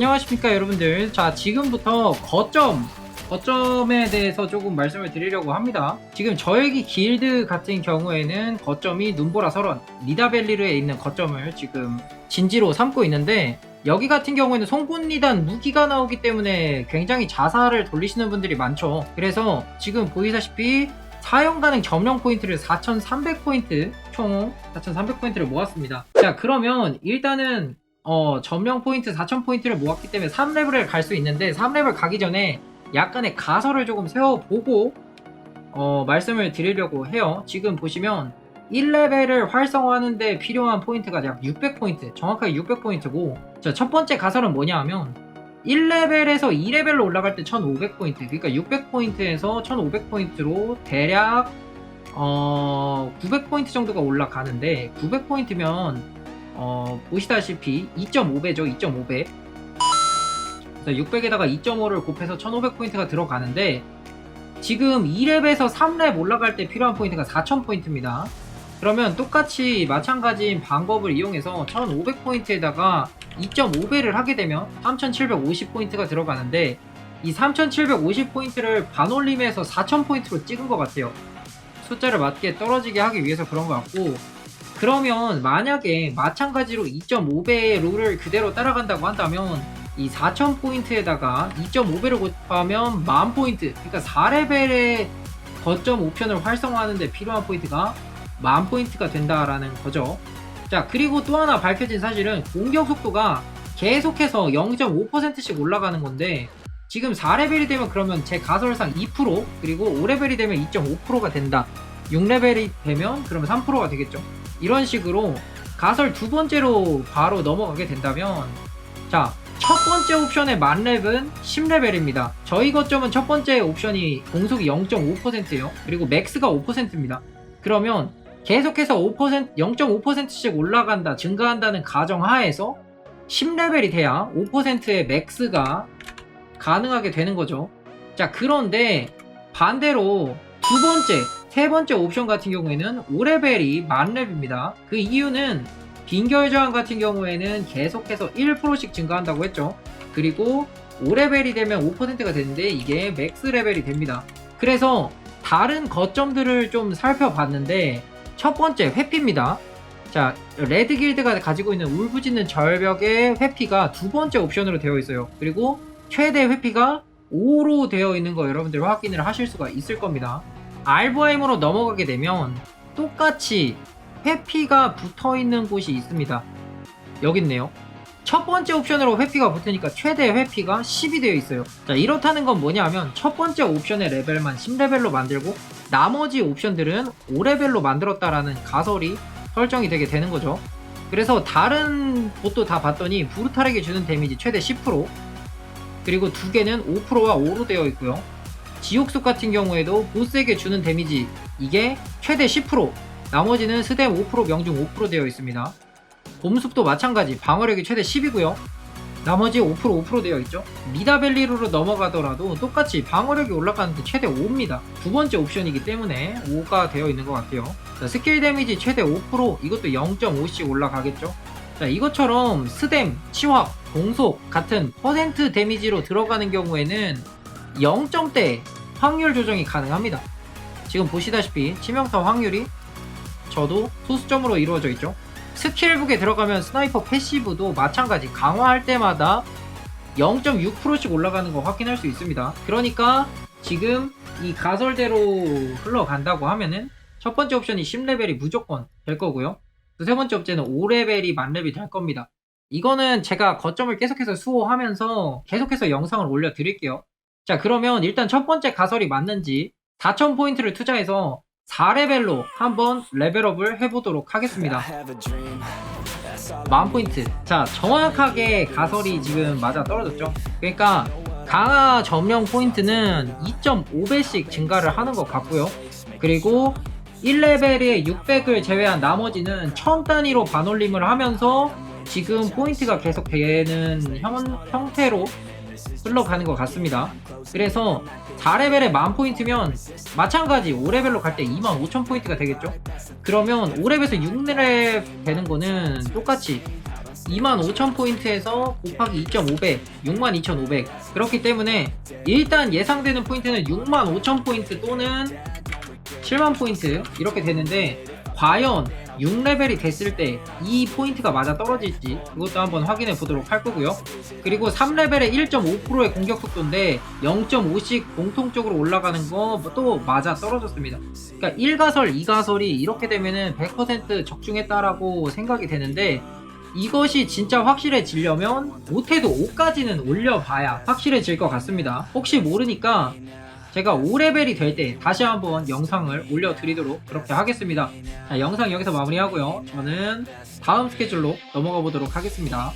안녕하십니까 여러분들. 자 지금부터 거점 거점에 대해서 조금 말씀을 드리려고 합니다. 지금 저에게 길드 같은 경우에는 거점이 눈보라 설원 리다벨리르에 있는 거점을 지금 진지로 삼고 있는데 여기 같은 경우에는 송곳니단 무기가 나오기 때문에 굉장히 자살을 돌리시는 분들이 많죠. 그래서 지금 보이다시피 사용 가능 점령 포인트를 4,300포인트 총 4,300포인트를 모았습니다. 자 그러면 일단은 어, 점령 포인트 4000포인트를 모았기 때문에 3레벨을 갈 수 있는데 3레벨 가기 전에 약간의 가설을 조금 세워보고 어, 말씀을 드리려고 해요. 지금 보시면 1레벨을 활성화하는데 필요한 포인트가 약 600포인트, 정확하게 600포인트고 자, 첫 번째 가설은 뭐냐 하면 1레벨에서 2레벨로 올라갈 때 1500포인트, 그러니까 600포인트에서 1500포인트로 대략 어, 900포인트 정도가 올라가는데 900포인트면 어, 보시다시피 2.5배죠. 2.5배. 그래서 600에다가 2.5를 곱해서 1500포인트가 들어가는데 지금 2렙에서 3렙 올라갈 때 필요한 포인트가 4000포인트입니다. 그러면 똑같이 마찬가지인 방법을 이용해서 1500포인트에다가 2.5배를 하게 되면 3750포인트가 들어가는데 이 3750포인트를 반올림해서 4000포인트로 찍은 것 같아요. 숫자를 맞게 떨어지게 하기 위해서 그런 것 같고 그러면 만약에 마찬가지로 2.5배의 룰을 그대로 따라간다고 한다면 이 4000포인트에다가 2.5배를 곱하면 10,000포인트 그러니까 4레벨의 거점 옵션을 활성화하는데 필요한 포인트가 10,000포인트가 된다라는 거죠. 자 그리고 또 하나 밝혀진 사실은 공격 속도가 계속해서 0.5%씩 올라가는 건데 지금 4레벨이 되면 그러면 제 가설상 2% 그리고 5레벨이 되면 2.5%가 된다. 6레벨이 되면 그러면 3%가 되겠죠 이런 식으로 가설 두 번째로 바로 넘어가게 된다면 자, 첫 번째 옵션의 만렙은 10레벨입니다. 저희 거점은 첫 번째 옵션이 공속이 0.5%예요. 그리고 맥스가 5%입니다. 그러면 계속해서 5% 0.5%씩 올라간다, 증가한다는 가정 하에서 10레벨이 돼야 5%의 맥스가 가능하게 되는 거죠. 자, 그런데 반대로 두 번째, 세 번째 옵션 같은 경우에는 5레벨이 만렙입니다. 그 이유는 빈결 저항 같은 경우에는 계속해서 1%씩 증가한다고 했죠. 그리고 5레벨이 되면 5%가 되는데 이게 맥스 레벨이 됩니다. 그래서 다른 거점들을 좀 살펴봤는데 첫 번째 회피입니다. 자, 레드 길드가 가지고 있는 울부짖는 절벽의 회피가 두 번째 옵션으로 되어 있어요. 그리고 최대 회피가 5로 되어 있는 거 여러분들 확인을 하실 수가 있을 겁니다. 알브하임으로 넘어가게 되면 똑같이 회피가 붙어 있는 곳이 있습니다. 여기 있네요. 첫 번째 옵션으로 회피가 붙으니까 최대 회피가 10이 되어 있어요. 자, 이렇다는 건 뭐냐 하면 첫 번째 옵션의 레벨만 10레벨로 만들고 나머지 옵션들은 5레벨로 만들었다라는 가설이 설정이 되게 되는 거죠. 그래서 다른 곳도 다 봤더니 부르탈에게 주는 데미지 최대 10% 그리고 두 개는 5%와 5로 되어 있고요. 지옥숲 같은 경우에도 보스에게 주는 데미지 이게 최대 10% 나머지는 스댐 5% 명중 5% 되어 있습니다. 곰숲도 마찬가지 방어력이 최대 10이고요. 나머지 5% 5% 되어 있죠. 미다벨리루로 넘어가더라도 똑같이 방어력이 올라가는데 최대 5입니다. 두 번째 옵션이기 때문에 5가 되어 있는 것 같아요. 자, 스킬 데미지 최대 5% 이것도 0.5씩 올라가겠죠. 자, 이것처럼 스댐, 치확, 공속 같은 퍼센트 데미지로 들어가는 경우에는 0점대 확률 조정이 가능합니다. 지금 보시다시피 치명타 확률이 저도 소수점으로 이루어져 있죠. 스킬북에 들어가면 스나이퍼 패시브도 마찬가지 강화할 때마다 0.6%씩 올라가는 거 확인할 수 있습니다. 그러니까 지금 이 가설대로 흘러간다고 하면은 첫 번째 옵션이 10레벨이 무조건 될 거고요. 또세 번째 옵션은 5레벨이 만렙이 될 겁니다. 이거는 제가 거점을 계속해서 수호하면서 계속해서 영상을 올려드릴게요. 자, 그러면 일단 첫 번째 가설이 맞는지 4,000포인트를 투자해서 4레벨로 한번 레벨업을 해보도록 하겠습니다. 만포인트. 자, 정확하게 가설이 지금 맞아 떨어졌죠. 그러니까 강화 점령 포인트는 2.5배씩 증가를 하는 것 같고요. 그리고 1레벨에 600을 제외한 나머지는 1000 단위로 반올림을 하면서 지금 포인트가 계속 되는 형, 형태로 흘러가는 것 같습니다. 그래서 4레벨에 만 포인트면 마찬가지 5레벨로 갈 때 2만 5천 포인트가 되겠죠? 그러면 5렙에서 6렙 되는 거는 똑같이 25,000포인트에서 곱하기 2.5배, 62,500. 그렇기 때문에 일단 예상되는 포인트는 65,000포인트 또는 7만포인트 이렇게 되는데 과연 6레벨이 됐을 때 이 포인트가 맞아 떨어질지 그것도 한번 확인해 보도록 할 거고요. 그리고 3레벨의 1.5%의 공격 속도인데 0.5씩 공통적으로 올라가는 거 또 맞아 떨어졌습니다. 그러니까 1가설, 2가설이 이렇게 되면은 100% 적중했다라고 생각이 되는데 이것이 진짜 확실해지려면 못해도 5까지는 올려봐야 확실해질 것 같습니다. 혹시 모르니까 제가 5레벨이 될 때 다시 한번 영상을 올려드리도록 그렇게 하겠습니다. 자, 영상 여기서 마무리하고요. 저는 다음 스케줄로 넘어가 보도록 하겠습니다.